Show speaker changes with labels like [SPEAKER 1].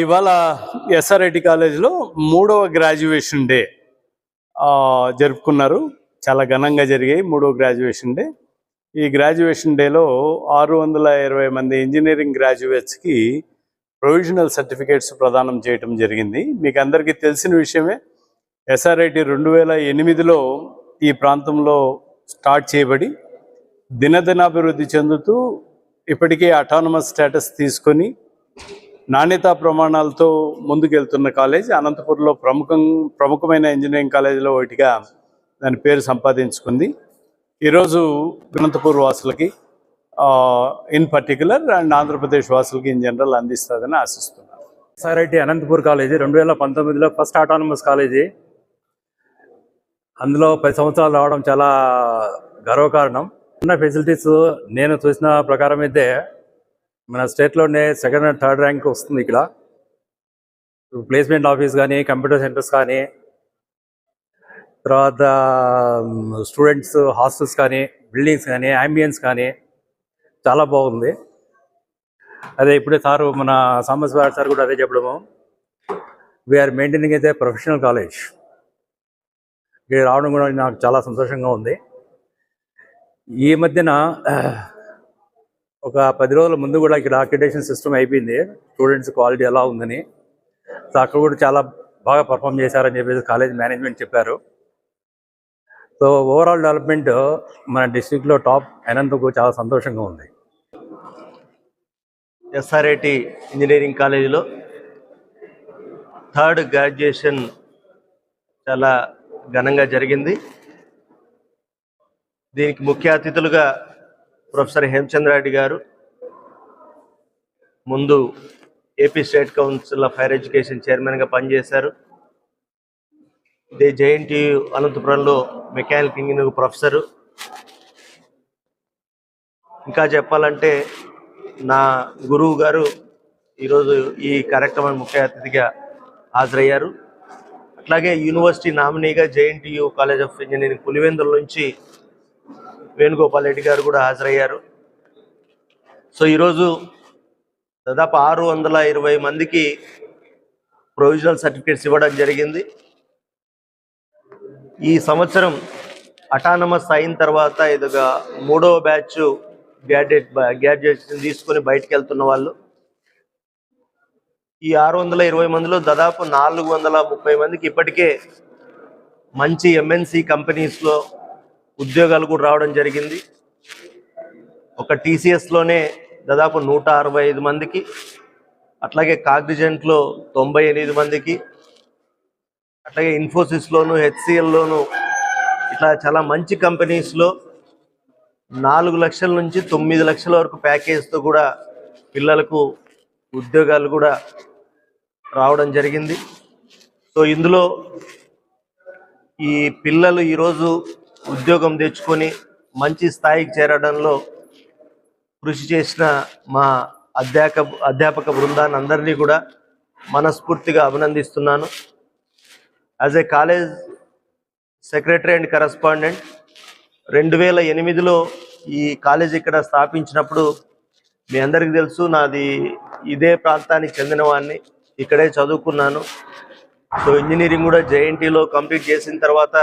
[SPEAKER 1] ఇవాళ ఎస్ఆర్ఐటి కాలేజీలో మూడవ గ్రాడ్యుయేషన్ డే జరుపుకున్నారు. చాలా ఘనంగా జరిగాయి మూడవ గ్రాడ్యుయేషన్ డే ఈ గ్రాడ్యుయేషన్ డేలో ఆరు వందల ఇరవై మంది ఇంజనీరింగ్ గ్రాడ్యుయేట్స్కి ప్రొవిజనల్ సర్టిఫికేట్స్ ప్రదానం చేయటం జరిగింది. మీకు అందరికీ తెలిసిన విషయమే ఎస్ఆర్ఐటి రెండు వేల ఎనిమిదిలో ఈ ప్రాంతంలో స్టార్ట్ చేయబడి దినదినాభివృద్ధి చెందుతూ ఇప్పటికే అటానమస్ స్టేటస్ తీసుకొని నాణ్యతా ప్రమాణాలతో ముందుకెళ్తున్న కాలేజ్ అనంతపూర్లో ప్రముఖం ప్రముఖమైన ఇంజనీరింగ్ కాలేజీలో ఒకటిగా దాని పేరు సంపాదించుకుంది. ఈరోజు అనంతపూర్ వాసులకి ఇన్ పర్టికులర్ అండ్ ఆంధ్రప్రదేశ్ వాసులకి ఇన్ జనరల్ అందిస్తుందని ఆశిస్తున్నాను.
[SPEAKER 2] ఎస్ఆర్ఐటి అనంతపూర్ కాలేజీ రెండు వేల పంతొమ్మిదిలో ఫస్ట్ ఆటానమస్ కాలేజీ. అందులో పది సంవత్సరాలు రావడం చాలా గర్వకారణం. ఉన్న ఫెసిలిటీస్ నేను చూసిన ప్రకారం అయితే మన స్టేట్లోనే సెకండ్ అండ్ థర్డ్ ర్యాంక్ వస్తుంది ఇక్కడ. ప్లేస్మెంట్ ఆఫీస్ కానీ కంప్యూటర్ సెంటర్స్ కానీ తర్వాత స్టూడెంట్స్ హాస్టల్స్ కానీ బిల్డింగ్స్ కానీ అంబియన్స్ కానీ చాలా బాగుంది. అదే ఇప్పుడే సారు మన సాంబశివారి సార్ కూడా అదే చెప్పడము. వీఆర్ మెయింటైనింగ్ అయితే ప్రొఫెషనల్ కాలేజ్ ఇక్కడ రావడం కూడా నాకు చాలా సంతోషంగా ఉంది. ఈ మధ్యన ఒక పది రోజుల ముందు కూడా ఇక్కడ అక్రిడేషన్ సిస్టమ్ అయిపోయింది. స్టూడెంట్స్ క్వాలిటీ ఎలా ఉందని. సో అక్కడ కూడా చాలా బాగా పర్ఫామ్ చేశారని చెప్పేసి కాలేజ్ మేనేజ్మెంట్ చెప్పారు. సో ఓవరాల్ డెవలప్మెంట్ మన డిస్టిక్లో టాప్ అయినందుకు చాలా సంతోషంగా ఉంది.
[SPEAKER 3] ఎస్ఆర్ఐటి ఇంజనీరింగ్ కాలేజీలో థర్డ్ గ్రాడ్యుయేషన్ చాలా ఘనంగా జరిగింది. దీనికి ముఖ్య అతిథులుగా ప్రొఫెసర్ హేమచంద్రారెడ్డి గారు. ముందు AP state council of higher education చైర్మన్గా పనిచేశారు. ఇదే జేఎన్టీ అనంతపురంలో మెకానికల్ ఇంజనీరింగ్ ప్రొఫెసరు. ఇంకా చెప్పాలంటే నా గురువు గారు ఈరోజు ఈ కార్యక్రమానికి ముఖ్య అతిథిగా హాజరయ్యారు. అట్లాగే యూనివర్సిటీ నామినీగా JNTU college of engineering Pulivendula నుంచి వేణుగోపాల్ రెడ్డి గారు కూడా హాజరయ్యారు. సో ఈరోజు దాదాపు ఆరు వందల ఇరవై మందికి ప్రొవిజనల్ సర్టిఫికేట్స్ ఇవ్వడం జరిగింది. ఈ సంవత్సరం అటానమస్ అయిన తర్వాత ఇదిగా మూడవ బ్యాచ్ గ్రాడ్యుయేట్ గ్రాడ్యుయేషన్ తీసుకొని బయటకు వెళ్తున్న వాళ్ళు. ఈ ఆరు వందల ఇరవై మందిలో దాదాపు నాలుగు వందల ముప్పై మందికి ఇప్పటికే మంచి ఎంఎన్సి కంపెనీస్లో ఉద్యోగాలు కూడా రావడం జరిగింది. ఒక టీసీఎస్లోనే దాదాపు నూట అరవై ఐదు మందికి అట్లాగే కాగ్నిజెంట్లో తొంభై ఎనిమిది మందికి అట్లాగే ఇన్ఫోసిస్లోను హెచ్సిఎల్లోను ఇట్లా చాలా మంచి కంపెనీస్లో నాలుగు లక్షల నుంచి తొమ్మిది లక్షల వరకు ప్యాకేజ్తో కూడా పిల్లలకు ఉద్యోగాలు కూడా రావడం జరిగింది. సో ఇందులో ఈ పిల్లలు ఈరోజు ఉద్యోగం తెచ్చుకొని మంచి స్థాయికి చేరడంలో కృషి చేసిన మా అధ్యాపక అధ్యాపక బృందాన్ని అందరినీ కూడా మనస్ఫూర్తిగా అభినందిస్తున్నాను. As a college secretary and correspondent రెండు వేల ఎనిమిదిలో ఈ కాలేజ్ ఇక్కడ స్థాపించినప్పుడు మీ అందరికీ తెలుసు నాది ఇదే ప్రాంతానికి చెందినవాడిని. ఇక్కడే చదువుకున్నాను. సో ఇంజనీరింగ్ కూడా జేఎన్టీలో కంప్లీట్ చేసిన తర్వాత